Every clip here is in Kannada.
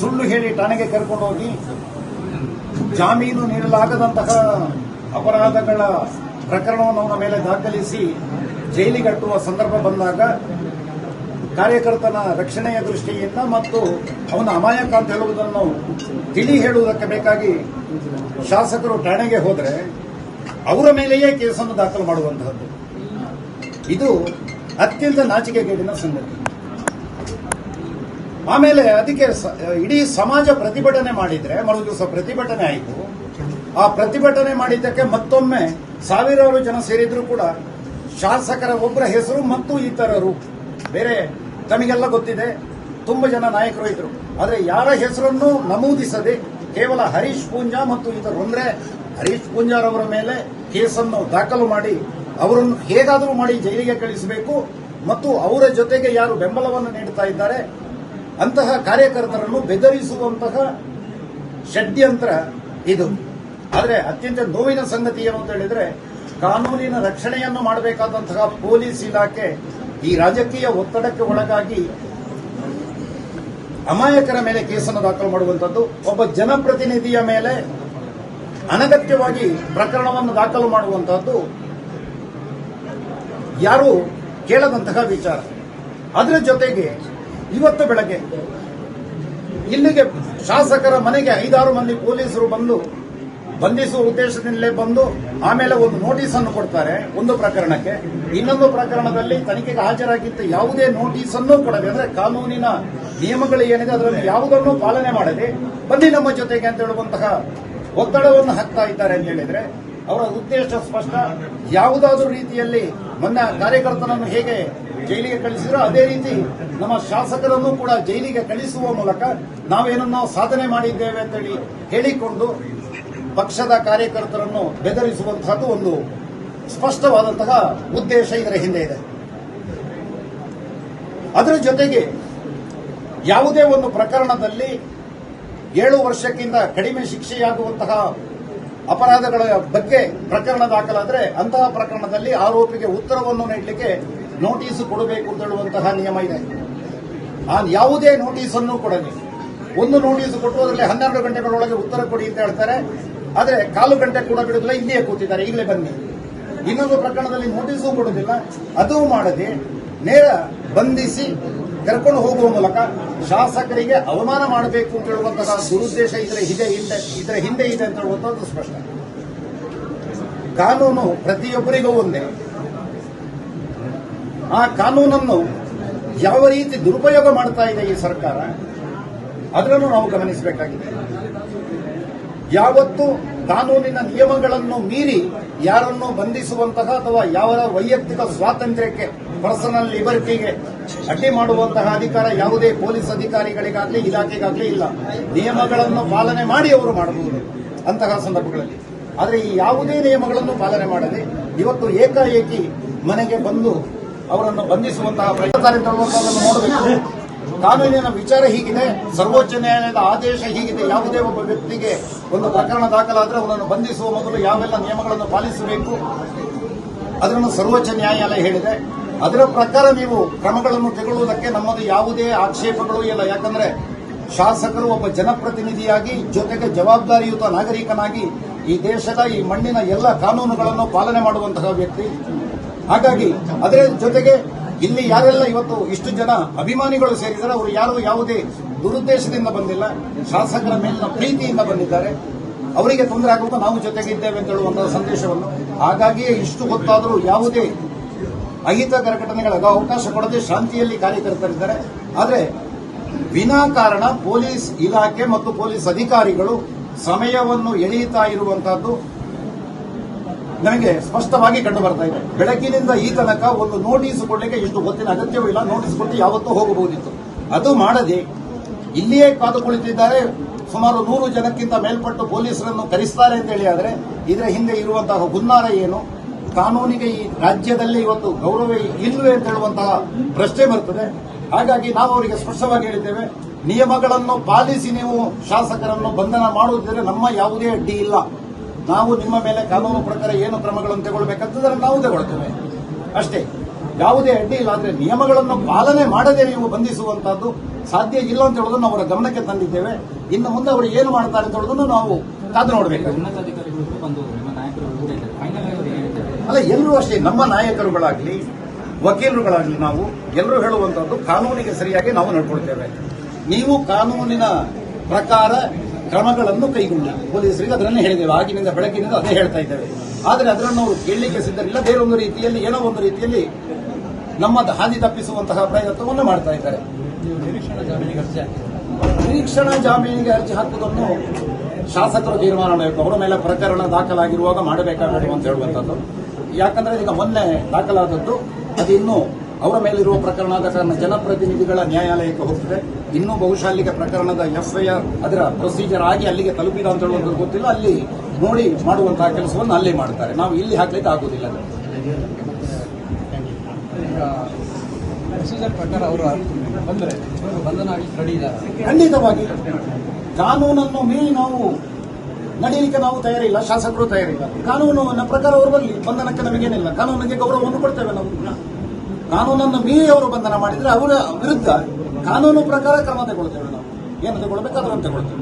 ಸುಳ್ಳು ಹೇಳಿ ಠಾಣೆಗೆ ಕರ್ಕೊಂಡು ಹೋಗಿ ಜಾಮೀನು ನೀಡಲಾಗದಂತಹ ಅಪರಾಧಗಳ ಪ್ರಕರಣವನ್ನು ಅವನ ಮೇಲೆ ದಾಖಲಿಸಿ ಜೈಲಿಗೆ ಅಟ್ಟುವ ಸಂದರ್ಭ ಬಂದಾಗ ಕಾರ್ಯಕರ್ತನ ರಕ್ಷಣೆಯ ದೃಷ್ಟಿಯಿಂದ ಮತ್ತು ಅವನ ಅಮಾಯಕ ಅಂತ ಹೇಳುವುದನ್ನು ತಿಳಿ ಹೇಳುವುದಕ್ಕೆ ಬೇಕಾಗಿ ಶಾಸಕರು ಠಾಣೆಗೆ ಹೋದರೆ ಅವರ ಮೇಲೆಯೇ ಕೇಸನ್ನು ದಾಖಲು ಮಾಡುವಂತಹದ್ದು. ಇದು ಅತ್ಯಂತ ನಾಚಿಕೆಗೇಡಿನ ಸಂಗತಿ. ಆಮೇಲೆ ಅದಕ್ಕೆ ಇಡೀ ಸಮಾಜ ಪ್ರತಿಭಟನೆ ಮಾಡಿದ್ರೆ ಮರು ದಿವಸ ಪ್ರತಿಭಟನೆ ಆಯಿತು. ಆ ಪ್ರತಿಭಟನೆ ಮಾಡಿದ್ದಕ್ಕೆ ಮತ್ತೊಮ್ಮೆ ಸಾವಿರಾರು ಜನ ಸೇರಿದ್ರು ಕೂಡ ಶಾಸಕರ ಒಬ್ಬರ ಹೆಸರು ಮತ್ತು ಇತರರು. ಬೇರೆ ತಮಗೆಲ್ಲ ಗೊತ್ತಿದೆ, ತುಂಬ ಜನ ನಾಯಕರು ಇದ್ರು. ಆದರೆ ಯಾರ ಹೆಸರನ್ನು ನಮೂದಿಸದೆ ಕೇವಲ ಹರೀಶ್ ಪೂಂಜಾ ಮತ್ತು ಇತರರು. ಅಂದರೆ ಹರೀಶ್ ಪೂಂಜಾರವರ ಮೇಲೆ ಕೇಸನ್ನು ದಾಖಲು ಮಾಡಿ, ಅವರನ್ನು ಹೇಗಾದರೂ ಮಾಡಿ ಜೈಲಿಗೆ ಕಳಿಸಬೇಕು ಮತ್ತು ಅವರ ಜೊತೆಗೆ ಯಾರು ಬೆಂಬಲವನ್ನು ನೀಡುತ್ತಾ ಇದ್ದಾರೆ ಅಂತಹ ಕಾರ್ಯಕರ್ತರನ್ನು ಬೆದರಿಸುವಂತಹ ಷಡ್ಯಂತ್ರ ಇದು. ಆದರೆ ಅತ್ಯಂತ ನೋವಿನ ಸಂಗತಿ ಏನು ಅಂತ ಹೇಳಿದ್ರೆ, ಕಾನೂನಿನ ರಕ್ಷಣೆಯನ್ನು ಮಾಡಬೇಕಾದಂತಹ ಪೊಲೀಸ್ ಇಲಾಖೆ ಈ ರಾಜಕೀಯ ಒತ್ತಡಕ್ಕೆ ಒಳಗಾಗಿ ಅಮಾಯಕರ ಮೇಲೆ ಕೇಸನ್ನು ದಾಖಲು ಮಾಡುವಂತದ್ದು ಒಬ್ಬ ಜನಪ್ರತಿನಿಧಿಯ ಮೇಲೆ ಅನಗತ್ಯವಾಗಿ ಪ್ರಕರಣವನ್ನು ದಾಖಲು ಮಾಡುವಂತಹದ್ದು ಯಾರು ಕೇಳದಂತಹ ವಿಚಾರ. ಅದರ ಜೊತೆಗೆ ಇವತ್ತು ಬೆಳಗ್ಗೆ ಇಲ್ಲಿಗೆ ಶಾಸಕರ ಮನೆಗೆ ಐದಾರು ಮಂದಿ ಪೊಲೀಸರು ಬಂದು, ಬಂಧಿಸುವ ಉದ್ದೇಶದಿಂದಲೇ ಬಂದು, ಆಮೇಲೆ ಒಂದು ನೋಟಿಸ್ ಅನ್ನು ಕೊಡ್ತಾರೆ ಒಂದು ಪ್ರಕರಣಕ್ಕೆ. ಇನ್ನೊಂದು ಪ್ರಕರಣದಲ್ಲಿ ತನಿಖೆಗೆ ಹಾಜರಾಗಿದ್ದ ಯಾವುದೇ ನೋಟಿಸ್ ಅನ್ನು ಕೊಡದೆ, ಅಂದ್ರೆ ಕಾನೂನಿನ ನಿಯಮಗಳು ಏನಿದೆ, ಅದರಲ್ಲಿ ಯಾವುದನ್ನು ಪಾಲನೆ ಮಾಡದೆ ಬನ್ನಿ ನಮ್ಮ ಜೊತೆಗೆ ಅಂತ ಹೇಳುವಂತಹ ಒತ್ತಡವನ್ನು ಹಾಕ್ತಾ ಇದ್ದಾರೆ ಅಂತ ಹೇಳಿದ್ರೆ, ಅವರ ಉದ್ದೇಶ ಸ್ಪಷ್ಟ. ಯಾವುದಾದ್ರೂ ರೀತಿಯಲ್ಲಿ ಮೊನ್ನೆ ಕಾರ್ಯಕರ್ತನನ್ನು ಹೇಗೆ ಜೈಲಿಗೆ ಕಳಿಸಿದ್ರೋ ಅದೇ ರೀತಿ ನಮ್ಮ ಶಾಸಕರನ್ನು ಕೂಡ ಜೈಲಿಗೆ ಕಳಿಸುವ ಮೂಲಕ ನಾವೇನನ್ನು ಸಾಧನೆ ಮಾಡಿದ್ದೇವೆ ಅಂತೇಳಿ ಹೇಳಿಕೊಂಡು ಪಕ್ಷದ ಕಾರ್ಯಕರ್ತರನ್ನು ಬೆದರಿಸುವಂತಹದ್ದು ಒಂದು ಸ್ಪಷ್ಟವಾದಂತಹ ಉದ್ದೇಶ ಇದರ ಹಿಂದೆ ಇದೆ. ಅದರ ಜೊತೆಗೆ ಯಾವುದೇ ಒಂದು ಪ್ರಕರಣದಲ್ಲಿ ಏಳು ವರ್ಷಕ್ಕಿಂತ ಕಡಿಮೆ ಶಿಕ್ಷೆಯಾಗುವಂತಹ ಅಪರಾಧಗಳ ಬಗ್ಗೆ ಪ್ರಕರಣ ದಾಖಲಾದರೆ ಅಂತಹ ಪ್ರಕರಣದಲ್ಲಿ ಆರೋಪಿಗೆ ಉತ್ತರವನ್ನು ನೀಡಲಿಕ್ಕೆ ನೋಟಿಸ್ ಕೊಡಬೇಕು ಅಂತ ಹೇಳುವಂತಹ ನಿಯಮ ಇದೆ. ನಾನು ಯಾವುದೇ ನೋಟಿಸ್ ಅನ್ನು ಕೊಡಲಿ. ಒಂದು ನೋಟಿಸ್ ಕೊಟ್ಟು ಅದರಲ್ಲಿ ಹನ್ನೆರಡು ಗಂಟೆಗಳೊಳಗೆ ಉತ್ತರ ಕೊಡಿ ಅಂತ ಹೇಳ್ತಾರೆ. ಆದರೆ ಕಾಲು ಗಂಟೆ ಕೂಡ ಬಿಡುದಿಲ್ಲ ಇಲ್ಲಿಯೇ ಕೂತಿದ್ದಾರೆ ಈಗಲೇ ಬನ್ನಿ. ಇನ್ನೊಂದು ಪ್ರಕರಣದಲ್ಲಿ ನೋಟಿಸು ಕೊಡುವುದಿಲ್ಲ ಅದು ಮಾಡದೆ ನೇರ ಬಂಧಿಸಿ ಕರ್ಕೊಂಡು ಹೋಗುವ ಮೂಲಕ ಶಾಸಕರಿಗೆ ಅವಮಾನ ಮಾಡಬೇಕು ಅಂತ ಹೇಳುವಂತಹ ದುರುದ್ದೇಶ ಇದರ ಹಿಂದೆ ಹಿಂದೆ ಇದರ ಹಿಂದೆ ಇದೆ ಅಂತ ಹೇಳುವಂತದ್ದು ಸ್ಪಷ್ಟ. ಕಾನೂನು ಪ್ರತಿಯೊಬ್ಬರಿಗೂ ಒಂದೇ. ಆ ಕಾನೂನನ್ನು ಯಾವ ರೀತಿ ದುರುಪಯೋಗ ಮಾಡ್ತಾ ಇದೆ ಈ ಸರ್ಕಾರ ಅದನ್ನು ನಾವು ಗಮನಿಸಬೇಕಾಗಿದೆ. ಯಾವತ್ತು ಕಾನೂನಿನ ನಿಯಮಗಳನ್ನು ಮೀರಿ ಯಾರನ್ನು ಬಂಧಿಸುವಂತಹ ಅಥವಾ ಯಾವ ವೈಯಕ್ತಿಕ ಸ್ವಾತಂತ್ರ್ಯಕ್ಕೆ, ಪರ್ಸನಲ್ ಲಿಬರ್ಟಿಗೆ ಅಡ್ಡಿ ಮಾಡುವಂತಹ ಅಧಿಕಾರ ಯಾವುದೇ ಪೊಲೀಸ್ ಅಧಿಕಾರಿಗಳಿಗಾಗಲಿ, ಇಲಾಖೆಗಾಗಲಿ ಇಲ್ಲ. ನಿಯಮಗಳನ್ನು ಪಾಲನೆ ಮಾಡಿ ಅವರು ಮಾಡಬಹುದು ಅಂತಹ ಸಂದರ್ಭಗಳಲ್ಲಿ. ಆದರೆ ಈ ಯಾವುದೇ ನಿಯಮಗಳನ್ನು ಪಾಲನೆ ಮಾಡದೆ ಇವತ್ತು ಏಕಾಏಕಿ ಮನೆಗೆ ಬಂದು ಅವರನ್ನು ಬಂಧಿಸುವಂತಹ ಪ್ರಯತ್ನ ನೋಡಬೇಕು. ಕಾನೂನಿನ ವಿಚಾರ ಹೀಗಿದೆ, ಸರ್ವೋಚ್ಚ ನ್ಯಾಯಾಲಯದ ಆದೇಶ ಹೀಗಿದೆ, ಯಾವುದೇ ಒಬ್ಬ ವ್ಯಕ್ತಿಗೆ ಒಂದು ಪ್ರಕರಣ ದಾಖಲಾದರೆ ಅವರನ್ನು ಬಂಧಿಸುವ ಮೊದಲು ಯಾವೆಲ್ಲ ನಿಯಮಗಳನ್ನು ಪಾಲಿಸಬೇಕು? ಅದನ್ನು ಸರ್ವೋಚ್ಚ ನ್ಯಾಯಾಲಯ ಹೇಳಿದೆ. ಅದರ ಪ್ರಕಾರ ನೀವು ಕ್ರಮಗಳನ್ನು ತೆಗೊಳ್ಳುವುದಕ್ಕೆ ನಮ್ಮದು ಯಾವುದೇ ಆಕ್ಷೇಪಗಳು ಇಲ್ಲ. ಯಾಕಂದ್ರೆ ಶಾಸಕರು ಒಬ್ಬ ಜನಪ್ರತಿನಿಧಿಯಾಗಿ, ಜೊತೆಗೆ ಜವಾಬ್ದಾರಿಯುತ ನಾಗರಿಕನಾಗಿ ಈ ದೇಶದ ಈ ಮಣ್ಣಿನ ಎಲ್ಲ ಕಾನೂನುಗಳನ್ನು ಪಾಲನೆ ಮಾಡುವಂತಹ ವ್ಯಕ್ತಿ. ಹಾಗಾಗಿ ಅದರ ಜೊತೆಗೆ ಇಲ್ಲಿ ಯಾರೆಲ್ಲ ಇವತ್ತು ಇಷ್ಟು ಜನ ಅಭಿಮಾನಿಗಳು ಸೇರಿದ್ದಾರೆ, ಅವರು ಯಾರು ಯಾವುದೇ ದುರುದ್ದೇಶದಿಂದ ಬಂದಿಲ್ಲ, ಶಾಸಕರ ಮೇಲಿನ ಪ್ರೀತಿಯಿಂದ ಬಂದಿದ್ದಾರೆ. ಅವರಿಗೆ ತೊಂದರೆ ಆಗುವಾಗ ನಾವು ಜೊತೆಗಿದ್ದೇವೆ ಅಂತ ಹೇಳುವಂತಹ ಸಂದೇಶವನ್ನು. ಹಾಗಾಗಿಯೇ ಇಷ್ಟು ಗೊತ್ತಾದರೂ ಯಾವುದೇ ಅಹಿತಕರ ಘಟನೆಗಳಿಗೆ ಅವಕಾಶ ಕೊಡದೆ ಶಾಂತಿಯಲ್ಲಿ ಕಾರ್ಯಕರ್ತರಿದ್ದಾರೆ. ಆದರೆ ವಿನಾಕಾರಣ ಪೊಲೀಸ್ ಇಲಾಖೆ ಮತ್ತು ಪೊಲೀಸ್ ಅಧಿಕಾರಿಗಳು ಸಮಯವನ್ನು ಎಳೆಯುತ್ತಾ ಇರುವಂತಹದ್ದು. ನಮಗೆ ಸ್ಪಷ್ಟವಾಗಿ ಕಂಡು ಬರ್ತಾ ಇದೆ. ಬೆಳಕಿನಿಂದ ಈ ತನಕ ಒಂದು ನೋಟಿಸ್ ಕೊಡಲಿಕ್ಕೆ ಇಷ್ಟು ಹೊತ್ತಿನ ಅಗತ್ಯವೂ ಇಲ್ಲ. ನೋಟಿಸ್ ಕೊಟ್ಟು ಯಾವತ್ತೂ ಹೋಗಬಹುದಿತ್ತು. ಅದು ಮಾಡದೆ ಇಲ್ಲಿಯೇ ಕಾದು ಕುಳಿತಿದ್ದಾರೆ ಸುಮಾರು ನೂರು ಜನಕ್ಕಿಂತ ಮೇಲ್ಪಟ್ಟು ಪೊಲೀಸರನ್ನು ಕರೆಸ್ತಾರೆ ಅಂತ ಹೇಳಿ ಆದರೆ ಇದರ ಹಿಂದೆ ಇರುವಂತಹ ಗುನ್ನಾರ ಏನು? ಕಾನೂನಿಗೆ ಈ ರಾಜ್ಯದಲ್ಲಿ ಇವತ್ತು ಗೌರವ ಇಲ್ಲವೇ ಅಂತ ಹೇಳುವಂತಹ ಪ್ರಶ್ನೆ ಬರ್ತದೆ. ಹಾಗಾಗಿ ನಾವು ಅವರಿಗೆ ಸ್ಪಷ್ಟವಾಗಿ ಹೇಳಿದ್ದೇವೆ, ನಿಯಮಗಳನ್ನು ಪಾಲಿಸಿ ನೀವು ಶಾಸಕರನ್ನು ಬಂಧನ ಮಾಡುವುದಿದ್ರೆ ನಮ್ಮ ಯಾವುದೇ ಅಡ್ಡಿ ಇಲ್ಲ. ನಾವು ನಿಮ್ಮ ಮೇಲೆ ಕಾನೂನು ಪ್ರಕಾರ ಏನು ಕ್ರಮಗಳನ್ನು ತಗೊಳ್ಬೇಕಂತಂದ್ರೆ ನಾವು ತಗೊಳ್ತೇವೆ ಅಷ್ಟೇ, ಯಾವುದೇ ಅಡ್ಡಿ ಇಲ್ಲ ಆದರೆ ನಿಯಮಗಳನ್ನು ಪಾಲನೆ ಮಾಡದೆ ನೀವು ಬಂಧಿಸುವಂತಹದ್ದು ಸಾಧ್ಯ ಇಲ್ಲ ಅಂತ ಹೇಳೋದನ್ನು ಅವರ ಗಮನಕ್ಕೆ ತಂದಿದ್ದೇವೆ. ಇನ್ನು ಮುಂದೆ ಅವರು ಏನು ಮಾಡ್ತಾರೆ ಅಂತ ಹೇಳೋದನ್ನು ನಾವು ಕಾದು ನೋಡಬೇಕು. ಅಲ್ಲ, ಎಲ್ಲರೂ ಅಷ್ಟೇ, ನಮ್ಮ ನಾಯಕರುಗಳಾಗ್ಲಿ, ವಕೀಲರುಗಳಾಗ್ಲಿ ನಾವು ಎಲ್ಲರೂ ಹೇಳುವಂತಹದ್ದು ಕಾನೂನಿಗೆ ಸರಿಯಾಗಿ ನಾವು ನಡ್ಕೊಳ್ತೇವೆ. ನೀವು ಕಾನೂನಿನ ಪ್ರಕಾರ ಕ್ರಮಗಳನ್ನು ಕೈಗೊಂಡಿ ಪೊಲೀಸರಿಗೆ ಅದನ್ನೇ ಹೇಳಿದ್ದೇವೆ. ಆಗಿನಿಂದ ಬೆಳಕಿನಿಂದ ಅದೇ ಹೇಳ್ತಾ ಇದ್ದೇವೆ. ಆದರೆ ಅದನ್ನು ಅವರು ಕೇಳಲಿಕ್ಕೆ ಸಿದ್ಧರಿಲ್ಲ ಬೇರೊಂದು ರೀತಿಯಲ್ಲಿ, ಏನೋ ಒಂದು ರೀತಿಯಲ್ಲಿ ನಮ್ಮ ಹಾದಿ ತಪ್ಪಿಸುವಂತಹ ಪ್ರಯತ್ನವನ್ನು ಮಾಡ್ತಾ ಇದ್ದಾರೆ. ನಿರೀಕ್ಷಣಾ ಜಾಮೀನಿಗೆ ಅರ್ಜಿ ಹಾಕಿದ್ದಾರೆ ನಿರೀಕ್ಷಣಾ ಜಾಮೀನಿಗೆ ಅರ್ಜಿ ಹಾಕುವುದನ್ನು ಶಾಸಕರು ತೀರ್ಮಾನ ಮಾಡಬೇಕು. ಅವರ ಮೇಲೆ ಪ್ರಕರಣ ದಾಖಲಾಗಿರುವಾಗ ಮಾಡಬೇಕಾಗಬೇಕು ಅಂತ ಹೇಳುವಂಥದ್ದು. ಯಾಕಂದ್ರೆ ಈಗ ಮೊನ್ನೆ ದಾಖಲಾದದ್ದು ಅದು ಇನ್ನೂ ಅವರ ಮೇಲಿರುವ ಪ್ರಕರಣದ ಕಾರಣ ಜನಪ್ರತಿನಿಧಿಗಳ ನ್ಯಾಯಾಲಯಕ್ಕೆ ಹೋಗ್ತದೆ. ಇನ್ನೂ ಬಹುಶಃ ಅಲ್ಲಿಗೆ ಪ್ರಕರಣದ ಎಫ್ಐಆರ್ ಅದರ ಪ್ರೊಸೀಜರ್ ಆಗಿ ಅಲ್ಲಿಗೆ ತಲುಪಿದ ಅಂತ ಹೇಳುವಂಥದ್ದು ಗೊತ್ತಿಲ್ಲ. ಅಲ್ಲಿ ನೋಡಿ ಮಾಡುವಂತಹ ಕೆಲಸವನ್ನು ಅಲ್ಲೇ ಮಾಡ್ತಾರೆ. ನಾವು ಇಲ್ಲಿ ಹಾಕ್ಲಿಕ್ಕೆ ಆಗುದಿಲ್ಲ ಖಂಡಿತವಾಗಿ. ಕಾನೂನನ್ನು ಮೀರಿ ನಾವು ನಡೀಲಿಕ್ಕೆ ನಾವು ತಯಾರಿಲ್ಲ ಶಾಸಕರು ತಯಾರಿಲ್ಲ. ಕಾನೂನಿನ ಪ್ರಕಾರ ಅವರು ಬರಲಿ. ಬಂಧನಕ್ಕೆ ನಮಗೇನಿಲ್ಲ. ಕಾನೂನಿಗೆ ಗೌರವವನ್ನು ಕೊಡ್ತೇವೆ ನಾವು. ಕಾನೂನನ್ನು ಮೀರಿ ಅವರು ಬಂಧನ ಮಾಡಿದರೆ ಅವರ ವಿರುದ್ಧ ಕಾನೂನು ಪ್ರಕಾರ ಕ್ರಮ ತಗೊಳ್ತೇವೆ ನಾವು. ಏನು ತಗೊಳ್ಬೇಕಾದ್ರೂ ತಗೊಳ್ತೇವೆ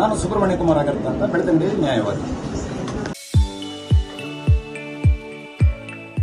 ನಾನು ಸುಬ್ರಹ್ಮಣ್ಯ ಕುಮಾರ್ ಅಗರ್ತ ಅಂತ ಬೆಳತಂಗಡಿ ನ್ಯಾಯವಾದಿ.